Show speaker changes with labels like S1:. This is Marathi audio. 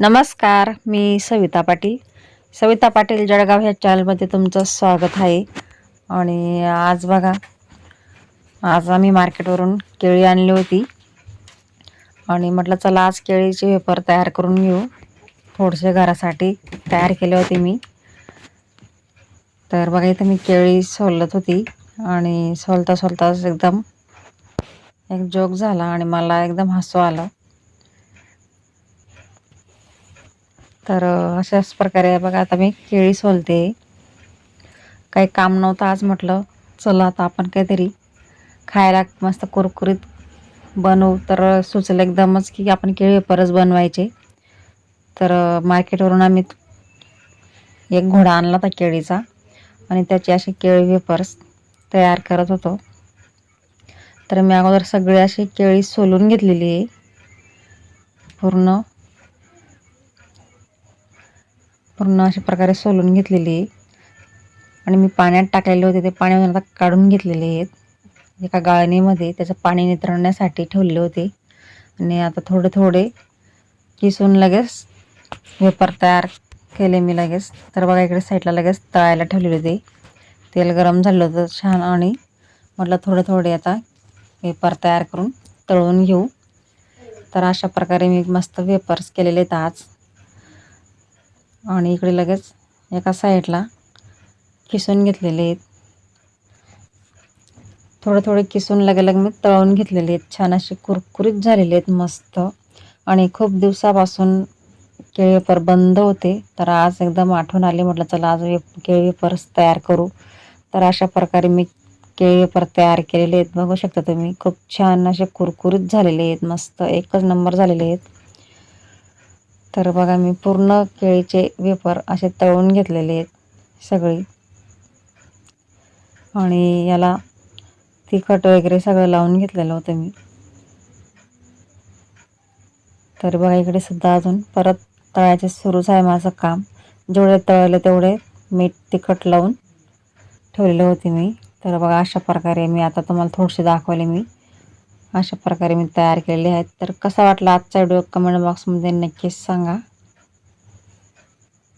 S1: नमस्कार मी सविता पाटील. सविता पाटील जळगाव ह्या चॅनलमध्ये तुमचं स्वागत आहे. आणि आज बघा आज आम्ही मार्केटवरून केळी आणली होती. आणि म्हटलं चला आज केळीचे वेपर तयार करून घेऊ. थोडेसे घरासाठी तयार केले होते मी. तर बघा इथं मी केळी सोलत होती. आणि सोलता सोलताच एकदम एक जोक झाला आणि मला एकदम हसू आलं. तर अशाच प्रकारे बघा आता मी केळी सोलते. काही काम नव्हतं आज म्हटलं चला आता आपण काहीतरी खायला मस्त कुरकुरीत बनवू. तर सुचलं एकदमच की आपण केळी परस बनवायचे. तर मार्केटवरून आम्ही एक घोडा आणला होता केळीचा आणि त्याची अशी केळी वेपर्स तयार करत होतो. तर मी अगोदर सगळी अशी केळी सोलून घेतलेली आहे. पूर्ण पूर्ण अशा प्रकारे सोलून घेतलेली आहे आणि मी पाण्यात टाकलेले होते ते पाण्यामधून आता काढून घेतलेले आहेत. एका गाळणीमध्ये त्याचं पाणी नितरण्यासाठी ठेवलेले होते. आणि आता थोडे थोडे किसून लगेच वेपर तयार केले मी लगेच. तर बघा इकडे साईडला लगेच तळायला ठेवलेले होते. तेल गरम झालं होतं छान आणि म्हटलं थोडे थोडे आता वेपर तयार करून तळून घेऊ. तर अशा प्रकारे मी मस्त वेपर्स केलेले आहेत आज. आणि इकडे लगेच एका साईडला किसून घेतलेले आहेत. थोडे थोडे किसून लगेलग मी तळून घेतलेले आहेत. छान असे कुरकुरीत झालेले आहेत मस्त. आणि खूप दिवसापासून केळी वेपर बंद होते. तर आज एकदम आठवण आली म्हटलं चला आज वे केळी वेपर्स तयार करू. तर अशा प्रकारे मी केळी वेपर तयार केलेले आहेत. बघू शकता तुम्ही खूप छान असे कुरकुरीत झालेले आहेत मस्त. एकच नंबर झालेले आहेत. तर बघा मी पूर्ण केळीचे वेपर असे तळून घेतलेले आहेत सगळी. आणि याला तिखट वगैरे सगळं लावून घेतलेलं होतं मी. तर बघा इकडे सुद्धा अजून परत तळायचे सुरूच आहे माझं काम. जेवढे तळले तेवढे मीठ तिखट लावून ठेवलेले होते मी. तर बघा अशा प्रकारे मी आता तुम्हाला थोडेसे दाखवले मी. अशा प्रकारे मी तयार केलेले आहेत. तर कसा वाटला आजचा व्हिडिओ कमेंट बॉक्समध्ये नक्कीच सांगा.